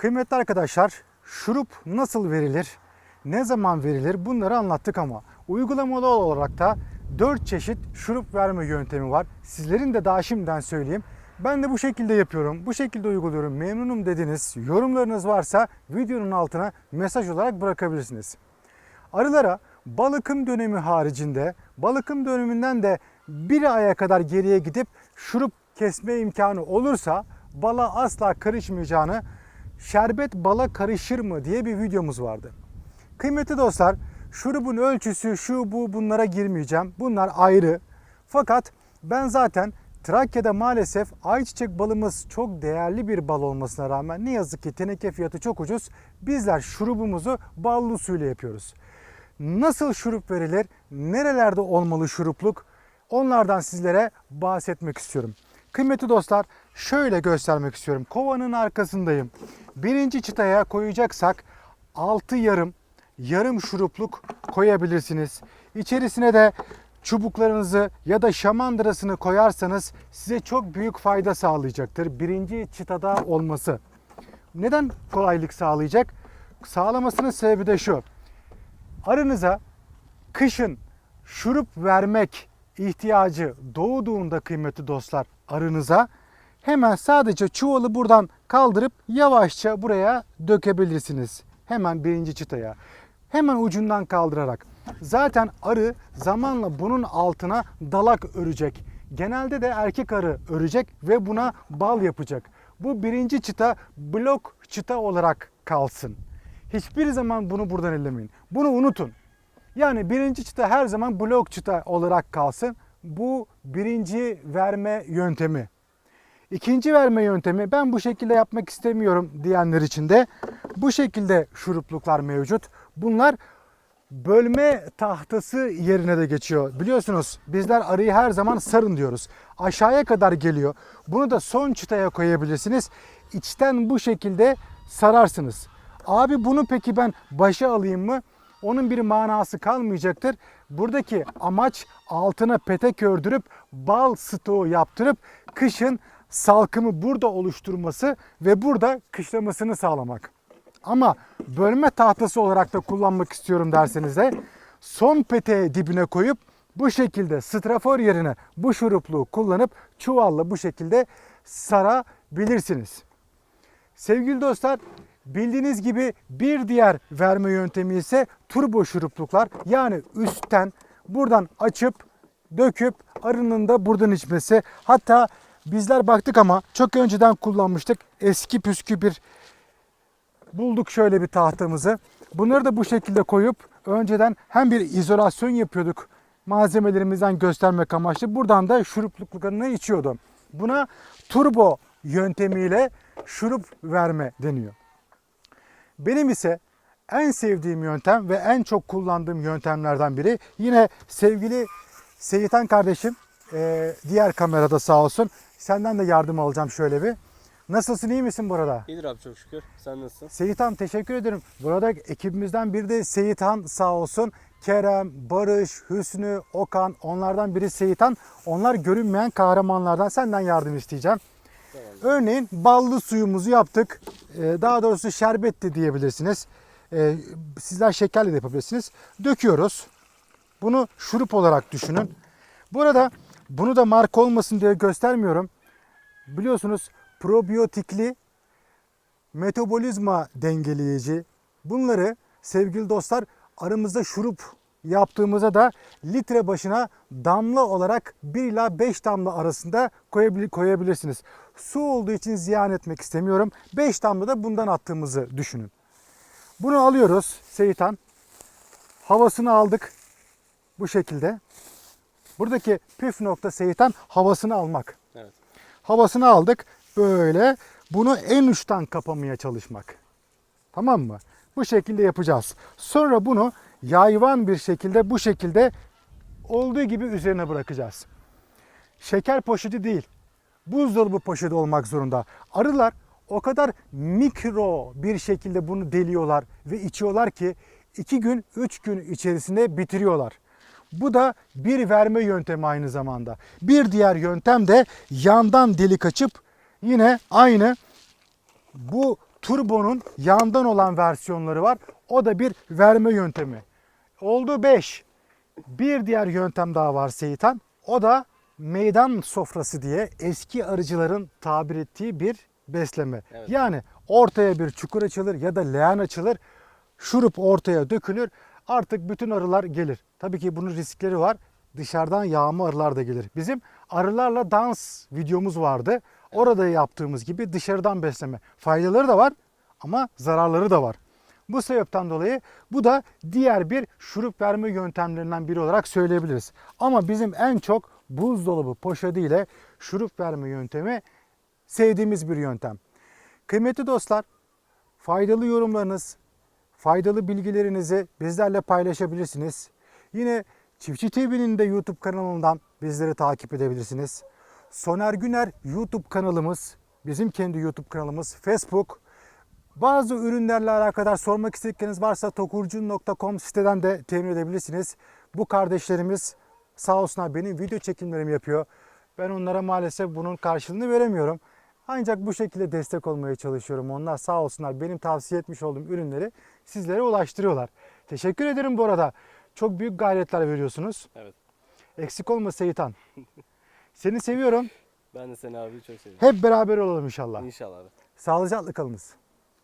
Kıymetli arkadaşlar, şurup nasıl verilir, ne zaman verilir bunları anlattık ama uygulamalı olarak da 4 çeşit şurup verme yöntemi var. Sizlerin de daha şimdiden söyleyeyim. Ben de bu şekilde yapıyorum, bu şekilde uyguluyorum, memnunum dediniz. Yorumlarınız varsa videonun altına mesaj olarak bırakabilirsiniz. Arılara balıkım dönemi haricinde balıkım döneminden de bir aya kadar geriye gidip şurup kesme imkanı olursa bala asla karışmayacağını şerbet bala karışır mı diye bir videomuz vardı. Kıymetli dostlar şurubun ölçüsü şu bu bunlara girmeyeceğim. Bunlar ayrı. Fakat ben zaten Trakya'da maalesef ayçiçek balımız çok değerli bir bal olmasına rağmen ne yazık ki teneke fiyatı çok ucuz. Bizler şurubumuzu ballı suyla yapıyoruz. Nasıl şurup verilir? Nerelerde olmalı şurupluk? Onlardan sizlere bahsetmek istiyorum. Kıymetli dostlar şöyle göstermek istiyorum. Kovanın arkasındayım. Birinci çıtaya koyacaksak 6 yarım yarım şurupluk koyabilirsiniz. İçerisine de çubuklarınızı ya da şamandırasını koyarsanız size çok büyük fayda sağlayacaktır. Birinci çıtada olması. Neden kolaylık sağlayacak? Sağlamasının sebebi de şu. Arınıza kışın şurup vermek ihtiyacı doğduğunda kıymetli dostlar arınıza hemen sadece çuvalı buradan kaldırıp yavaşça buraya dökebilirsiniz. Hemen birinci çıtaya. Hemen ucundan kaldırarak. Zaten arı zamanla bunun altına dalak örecek. Genelde de erkek arı örecek ve buna bal yapacak. Bu birinci çıta blok çıta olarak kalsın. Hiçbir zaman bunu buradan ellemeyin. Bunu unutun. Yani birinci çıta her zaman blok çıta olarak kalsın. Bu birinci verme yöntemi. İkinci verme yöntemi ben bu şekilde yapmak istemiyorum diyenler için de bu şekilde şurupluklar mevcut. Bunlar bölme tahtası yerine de geçiyor. Biliyorsunuz bizler arıyı her zaman sarın diyoruz. Aşağıya kadar geliyor. Bunu da son çıtaya koyabilirsiniz. İçten bu şekilde sararsınız. Abi bunu peki ben başa alayım mı? Onun bir manası kalmayacaktır. Buradaki amaç altına petek ördürüp bal stoğu yaptırıp kışın salkımı burada oluşturması ve burada kışlamasını sağlamak. Ama bölme tahtası olarak da kullanmak istiyorum derseniz de son peteği dibine koyup bu şekilde strafor yerine bu şurupluğu kullanıp çuvalla bu şekilde sarabilirsiniz. Sevgili dostlar bildiğiniz gibi bir diğer verme yöntemi ise turbo şurupluklar. Yani üstten buradan açıp döküp arının da buradan içmesi. Hatta bizler baktık ama çok önceden kullanmıştık. Eski püskü bir bulduk şöyle bir tahtamızı. Bunları da bu şekilde koyup önceden hem bir izolasyon yapıyorduk malzemelerimizden göstermek amaçlı. Buradan da şurupluklarını içiyordum. Buna turbo yöntemiyle şurup verme deniyor. Benim ise en sevdiğim yöntem ve en çok kullandığım yöntemlerden biri yine sevgili Seyitan kardeşim e, diğer kamerada sağ olsun. Senden de yardım alacağım şöyle bir. Nasılsın iyi misin burada? İyidir abi çok şükür. Sen nasılsın? Seyitan teşekkür ederim. Burada ekibimizden biri de Seyitan sağ olsun. Kerem, Barış, Hüsnü, Okan onlardan biri Seyitan. Onlar görünmeyen kahramanlardan senden yardım isteyeceğim. Örneğin ballı suyumuzu yaptık. Ee, Daha doğrusu şerbet de diyebilirsiniz. Ee, Sizler şekerle de yapabilirsiniz. Döküyoruz. Bunu şurup olarak düşünün. Burada bunu da marka olmasın diye göstermiyorum. Biliyorsunuz probiyotikli metabolizma dengeleyici. Bunları sevgili dostlar aramızda şurup yaptığımızda da litre başına damla olarak 1 ila 5 damla arasında koyabil- koyabilirsiniz. Su olduğu için ziyan etmek istemiyorum. 5 damla da bundan attığımızı düşünün. Bunu alıyoruz Seyitan. Havasını aldık. Bu şekilde. Buradaki püf nokta Seyitan havasını almak Evet. havasını aldık. Böyle bunu en uçtan kapamaya çalışmak. Tamam mı? Bu şekilde yapacağız. Sonra bunu yayvan bir şekilde bu şekilde olduğu gibi üzerine bırakacağız. Şeker poşeti değil. Buzdolabı poşeti olmak zorunda. Arılar o kadar mikro bir şekilde bunu deliyorlar ve içiyorlar ki 2 gün 3 gün içerisinde bitiriyorlar. Bu da bir verme yöntemi aynı zamanda. Bir diğer yöntem de yandan delik açıp yine aynı bu turbonun yandan olan versiyonları var. O da bir verme yöntemi. Oldu 5. Bir diğer yöntem daha var Seyitan. O da meydan sofrası diye eski arıcıların tabir ettiği bir besleme. Evet. Yani ortaya bir çukur açılır ya da leğen açılır. Şurup ortaya dökülür. Artık bütün arılar gelir. Tabii ki bunun riskleri var. Dışarıdan yağma arılar da gelir. Bizim arılarla dans videomuz vardı. Orada yaptığımız gibi dışarıdan besleme. Faydaları da var ama zararları da var. Bu sebepten dolayı bu da diğer bir şurup verme yöntemlerinden biri olarak söyleyebiliriz. Ama bizim en çok buzdolabı poşeti ile şurup verme yöntemi sevdiğimiz bir yöntem. Kıymetli dostlar, faydalı yorumlarınız, faydalı bilgilerinizi bizlerle paylaşabilirsiniz. Yine Çiftçi TV'nin de YouTube kanalından bizleri takip edebilirsiniz. Soner Güner YouTube kanalımız, bizim kendi YouTube kanalımız, Facebook. Bazı ürünlerle alakadar sormak istedikleriniz varsa tokurcun.com siteden de temin edebilirsiniz. Bu kardeşlerimiz sağ olsunlar benim video çekimlerimi yapıyor. Ben onlara maalesef bunun karşılığını veremiyorum. Ancak bu şekilde destek olmaya çalışıyorum. Onlar sağ olsunlar benim tavsiye etmiş olduğum ürünleri sizlere ulaştırıyorlar. Teşekkür ederim bu arada. Çok büyük gayretler veriyorsunuz. Evet. Eksik olma Seyitan. Seni seviyorum. Ben de seni abi çok seviyorum. Hep beraber olalım inşallah. İnşallah abi. Sağlıcakla kalınız.